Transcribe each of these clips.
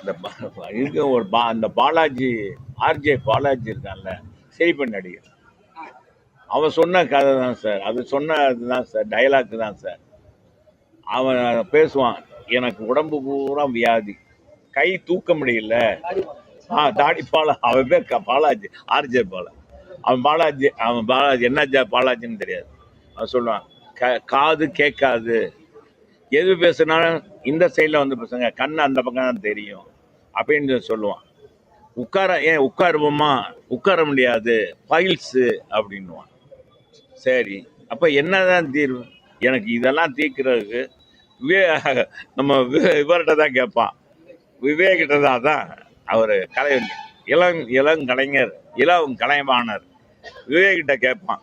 இந்த இருக்க ஒரு பா அந்த பாலாஜி ஆர்ஜே பாலாஜி இருக்கான்ல சிரிப்பன் நடிகர். அவன் சொன்ன கதை தான் சார். அது சொன்ன இதுதான் சார். டைலாக்கு தான் சார். அவன் பேசுவான். எனக்கு உடம்பு பூரா வியாதி. கை தூக்க முடியல. ஆ தாடி பாலா அவன் பேர் க- பாலாஜி ஆர்ஜே பாலா. அவன் பாலாஜி அவன் பாலாஜி என்ன ஜா- பாலாஜின்னு தெரியாது. அவன் சொல்லுவான் க காது கேட்காது. எது பேசுனாலும் இந்த சைடில் வந்து பேசுங்க. கண் அந்த பக்கம் தான் தெரியும். அப்படின்னு சொல்லுவான். உட்கார ஏன் உட்காருவோமா? உட்கார முடியாது. ஃபைல்ஸு அப்படின்னுவான். சரி. அப்போ என்னதான் தீர்வு? எனக்கு இதெல்லாம் தீர்க்கிறதுக்கு விவே நம்ம இவர்கிட்ட தான் கேட்பான். விவேகிட்ட தான் தான் அவர் கலை இளங் இளங்கலைஞர் இளம் கலைவாணர். விவேகிட்ட கேட்பான்.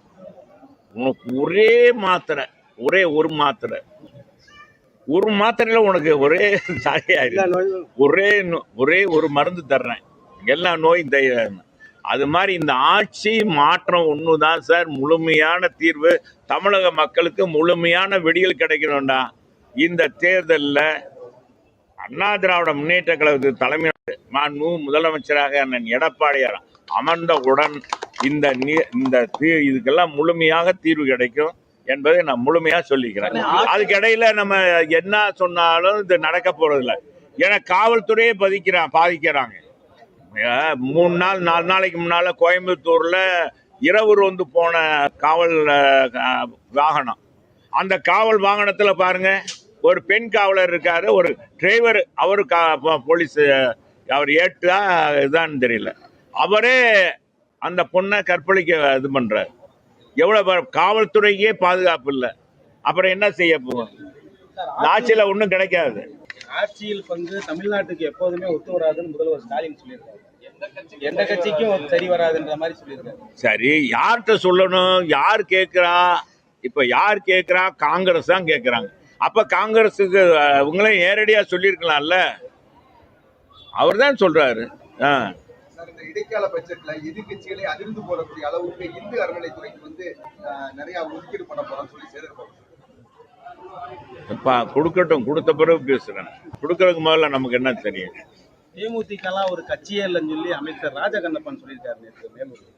உனக்கு ஒரே மாத்திரை ஒரே ஒரு மாத்திரை. ஒரு மாத்திரையில உனக்கு ஒரே சரியாயிருக்கு ஒரே நோ- ஒரே ஒரு மருந்து தர்றேன். எல்லா நோயும் தயார் அது மாதிரி இந்த ஆட்சி மாற்றம் ஒன்று தான் சார். முழுமையான தீர்வு தமிழக மக்களுக்கு முழுமையான விடியல் கிடைக்கணும்டா. இந்த தேர்தலில் அண்ணா திராவிட முன்னேற்ற கழகத்துக்கு தலைமை மாண்பு முதலமைச்சராக அண்ணன் எடப்பாடியார் அமர்ந்தவுடன் இந்த நீ- இந்த தீ- இதுக்கெல்லாம் முழுமையாக தீர்வு கிடைக்கும். என்பதை நான் முழுமையாக சொல்லிக்கிறேன். அதுக்கு இடையில நம்ம என்ன சொன்னாலும் இது நடக்க போறதில்ல. ஏன்னா காவல்துறையே பதிக்கிறான் பாதிக்கிறாங்க. மூணு நாள் நாலு நாளைக்கு முன்னால கோயம்புத்தூர்ல இரவு ரோந்து போன காவல் வாகனம். அந்த காவல் வாகனத்துல பாருங்க ஒரு பெண் காவலர் இருக்காரு ஒரு டிரைவர் அவரு போலீஸ் அவர் ஏற்றா இதான்னு தெரியல. அவரே அந்த பொண்ணை கற்பழிக்க இது பண்றாரு. எவ்வளவு பாரு- காவல்துறைக்கே பாதுகாப்பு இல்லை. அப்புறம் என்ன செய்ய இந்த ஆட்சியில ஒன்றும் கிடைக்காது. ஆட்சியில் பங்கு தமிழ்நாட்டுக்கு எப்போதுமே ஒத்து வராதுன்னு முதல்வர் ஸ்டாலின் சொல்லியிருக்காரு. எந்த கட்சிக்கும் சரி வராதுன்ற மாதிரி சொல்லியிருக்காரு. சரி யார்கிட்ட சொல்லணும்? யார் கேட்குறா? இப்போ யார் கேட்குறா? காங்கிரஸ் தான் கேட்குறாங்க. அப்போ காங்கிரஸுக்கு இவங்களே நேரடியாக சொல்லியிருக்கலாம்ல? அவர் தான் சொல்கிறாரு ஆ. சார் இந்த இடைக்கால பட்ஜெட்ல எதிர்கட்சிகளை அதிர்ந்து போடக்கூடிய அளவுக்கு இந்து அறநிலைத்துறைக்கு வந்து நிறைய ஒதுக்கீடு பண்ண போறோம்னு சொல்லி இப்போ கொடுக்கட்டும் கொடுத்த பிறகு பேசுகிறேன் கொடுக்கறதுக்கு முதல்ல நமக்கு என்ன தெரியும் தேமுதிகலாம் ஒரு கட்சியே இல்லைன்னு சொல்லி அமைச்சர் ராஜகண்ணப்பன் சொல்லியிருக்காரு நேற்று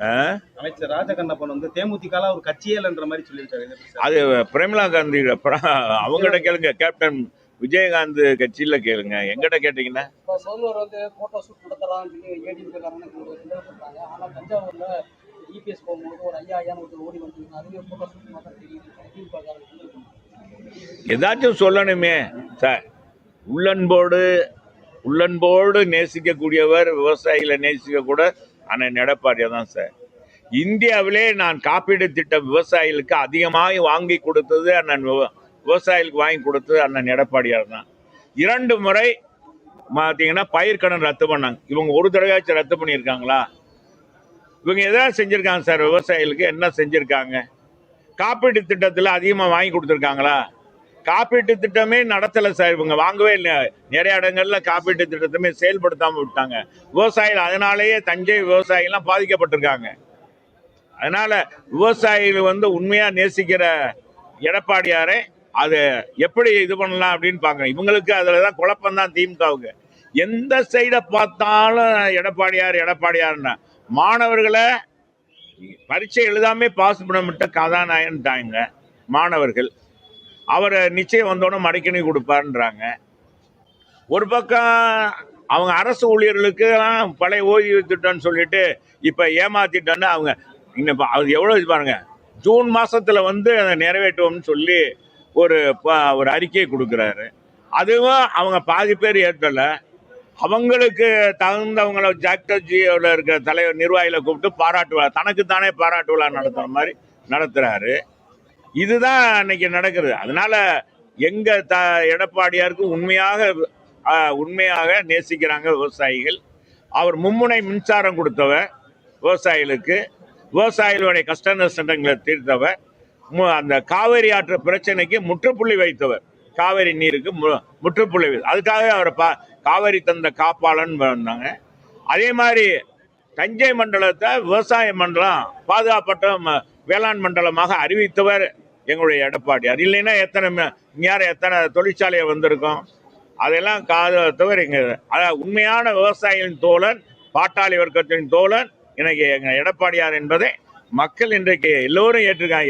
ஆ? அமைச்சர் ராஜகண்ணப்பன் வந்து தேமுதிகலாம் ஒரு கட்சியே இல்லைன்ற மாதிரி சொல்லியிருக்காரு? அது பிரேமலா காந்தி அவங்ககிட்ட கேளுங்க கேப்டன் விஜயகாந்த் கட்சியில் கேளுங்க. எங்கிட்ட கேட்டிங்கன்னா ஆனால் பண்றாங்க. ஏதாச்சும் சொல்லணுமே சார். உள்ளன்போடு உள்ளன்போடு நேசிக்கக்கூடியவர் விவசாயிகளை நேசிக்க கூட அண்ணன் எடப்பாடியா தான் சார். இந்தியாவிலே நான் காப்பீடு திட்டம் விவசாயிகளுக்கு அதிகமாக வாங்கி கொடுத்தது அண்ணன் விவசாயிகளுக்கு வாங்கி கொடுத்தது அண்ணன் எடப்பாடியார் தான். இரண்டு முறை பார்த்தீங்கன்னா பயிர்க்கடன் ரத்து பண்ணாங்க. இவங்க ஒரு தடவையாச்சும் ரத்து பண்ணியிருக்காங்களா? இவங்க எதாவது செஞ்சுருக்காங்க சார் விவசாயிகளுக்கு? என்ன செஞ்சுருக்காங்க? காப்பீட்டு திட்டத்தில் அதிகமாக வாங்கி கொடுத்துருக்காங்களா? காப்பீட்டு திட்டமே நடத்தலை சார். இவங்க வாங்கவே இல்லை. நிறைய இடங்களில் காப்பீட்டு திட்டத்தையுமே செயல்படுத்தாமல் விட்டாங்க. விவசாயிகள் அதனாலேயே தஞ்சை விவசாயிகள்லாம் பாதிக்கப்பட்டிருக்காங்க. அதனால் விவசாயிகள் வந்து உண்மையாக நேசிக்கிற எடப்பாடியாரை அதை எப்படி இது பண்ணலாம் அப்படின்னு பார்க்குறேன் இவங்களுக்கு அதில் தான் குழப்பம் தான் திமுகவுக்கு. எந்த சைடை பார்த்தாலும் எடப்பாடியார் எடப்பாடியார்னா மாணவர்களை பரீட்சை எழுதாமே பாஸ் பண்ணமிட்ட கதாநாயகன்ட்டாங்க மாணவர்கள். அவரை நிச்சயம் வந்தோடனே மடிக்கணி கொடுப்பாருன்றாங்க. ஒரு பக்கம் அவங்க அரசு ஊழியர்களுக்கு பழைய ஓய்வு திட்டம்னு சொல்லிட்டு இப்போ ஏமாத்திட்டோன்னு அவங்க இன்னும் பா- அது எவ்வளோ இது பாருங்க. ஜூன் மாதத்தில் வந்து அதை நிறைவேற்றுவோம்னு சொல்லி ஒரு ப- ஒரு அறிக்கை கொடுக்குறாரு. அதுவும் அவங்க பாதி பேர் ஏற்றலை. அவங்களுக்கு தகுந்தவங்கள ஜாக்டர்ஜியோட இருக்கிற தலைவர் நிர்வாகிகளை கூப்பிட்டு பாராட்டு விழா தனக்கு தானே பாராட்டு விழா நடத்துகிற மாதிரி நடத்துகிறாரு இதுதான் அன்னைக்கு நடக்கிறது அதனால எங்க த எடப்பாடியாருக்கு உண்மையாக உண்மையாக நேசிக்கிறாங்க விவசாயிகள். அவர் மும்முனை மின்சாரம் கொடுத்தவர் விவசாயிகளுக்கு. விவசாயிகளுடைய கஷ்ட நஷ்டங்களை தீர்த்தவர். அந்த காவேரி ஆற்று பிரச்சனைக்கு முற்றுப்புள்ளி வைத்தவர். காவேரி நீருக்கு மு- முற்றுப்புள்ளி அதுக்காகவே அதுக்காக அவர் பா காவேரி தந்த காப்பாளன் வந்தாங்க. அதே மாதிரி தஞ்சை மண்டலத்தை விவசாய மண்டலம் பாதுகாப்பட்ட ம- வேளாண் மண்டலமாக அறிவித்தவர் எங்களுடைய எடப்பாடி. அது இல்லைன்னா எத்தனை இங்கே எத்தனை தொழிற்சாலையை வந்திருக்கும். அதெல்லாம் காது தவிர இங்க அதாவது உண்மையான விவசாயிகளின் தோழன் பாட்டாளி வர்க்கத்தின் தோழன் இன்னைக்கு எங்கள் எடப்பாடியார் என்பதை மக்கள் இன்றைக்கு எல்லோரும் ஏற்றுக்காங்க.